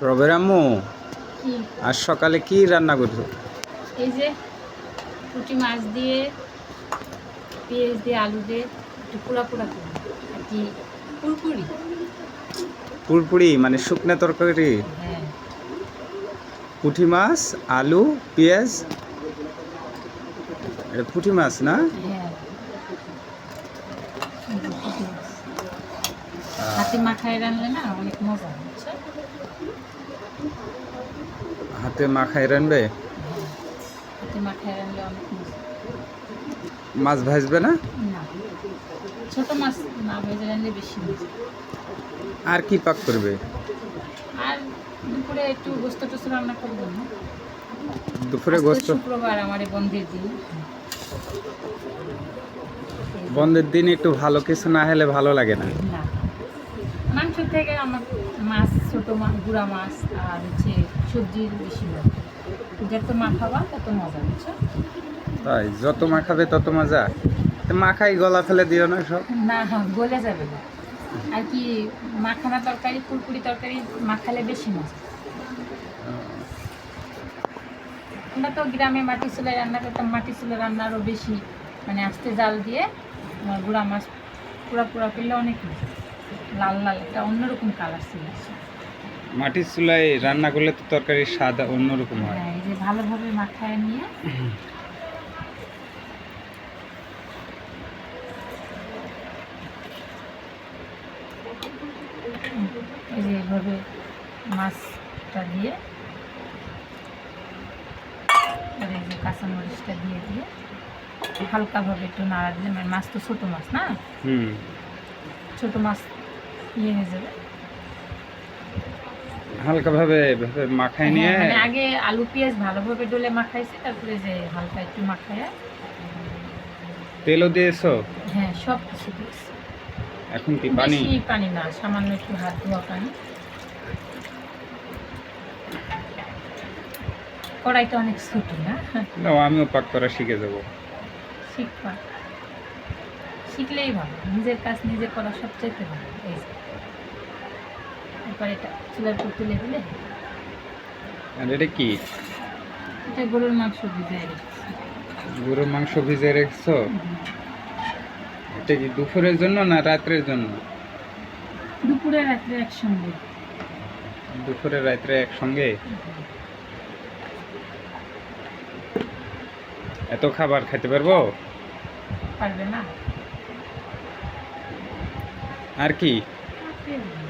রবের আম্মু আজ সকালে কি রান্না করছ? এই যে পুঁটি মাছ দিয়ে পেঁয়াজ দিয়ে আলু দিয়ে একটু পোড়া পোড়া করি আর কি? পুরপুরি। পুরপুরি মানে শুকনা তরকারি? হ্যাঁ। পুঁটি মাছ আলু পেঁয়াজ। এটা পুঁটি মাছ না হ্যাঁ এই যে পুঁটি মাছ। হাতে মাখায় রানলে না অনেক মজা বুঝছ হাতে মাখাই রানবে? হাতে মাখায় রানলে অনেক মজা। মাছ ভাজবে না? ছোট মাছ না ভেজে রানলে বেশি মজা। আর কি পাক করবে? আর দুপুরে একটু গোস্ত টোস্ত রান্না করব না। দুপুরে গোস্ত? শুক্রবার আমার বন্ধের দিন। বন্ধের দিন একটু ভালো কিছু না হলে ভালো লাগে না। না। মাংস থেকে আমার মাছ ছোট মাছ গুঁড়া মাছ আর হচ্ছে সবজির বেশি যত মাখাবা তত মজা বুঝছ? তাই যত মাখাবে তত মজা। মাখাই গলা ফেলে দিও না সব। না গলে যাবে না। আর কি মাখানা তরকারি কুরকুরি তরকারি মাখালে বেশি মজা। আমরা তো গ্রামে মাটি চুলায় রান্না করতাম মাটি চুলা রান্না আরও বেশি মানে আস্তে জাল দিয়ে গুঁড়া মাছ পুরা পুরা করলে অনেক মজা। লাল লাল একটা অন্যরকম কালার ছিল মাটির চুলায় রান্না করলে তো তরকারির স্বাদ অন্যরকম হয়। হ্যাঁ এই যে ভালোভাবে মাখায় নিয়ে। এই যে এইভাবে মাছটা দিয়ে আর এই যে কাঁচামরিচটা দিয়ে দিয়ে হালকাভাবে একটু নাড়া দিলে মানে মাছ তো ছোটো মাছ না? হুম। ছোটো মাছ ইয়ে হয়ে যাবে। হালকাভাবে এভাবে মাখাই নিয়ে হ্যাঁ, মানে আগে আলু পেঁয়াজ ভালোভাবে ডলে মাখাইছি তারপরে যে হালকা একটু মাখায়। তেলও দিয়েছ? হ্যাঁ সব কিছু দিয়েছি। এখন কি পানি? বেশি পানি না সামান্য একটু হাত ধোয়া পানি। কড়াইটা অনেক ছোট না? দাও আমিও পাক করা শিখে যাব। শিখবা। শিখলেই ভালো নিজের কাজ নিজে করা সবচাইতে ভালো এই এরপর এটা চুলার উপর তুলে দিলে আর এটা কি? এটা গরুর মাংস ভিজাই রেখেছি। গরুর মাংস ভিজে রেখেছো? এটা কি দুপুরের জন্য না রাত্রের জন্য? দুপুরে রাত্রে একসঙ্গে। দুপুরে রাত্রে একসঙ্গে? এত খাবার খেতে পারব? পারবে না। আর কি পারবে।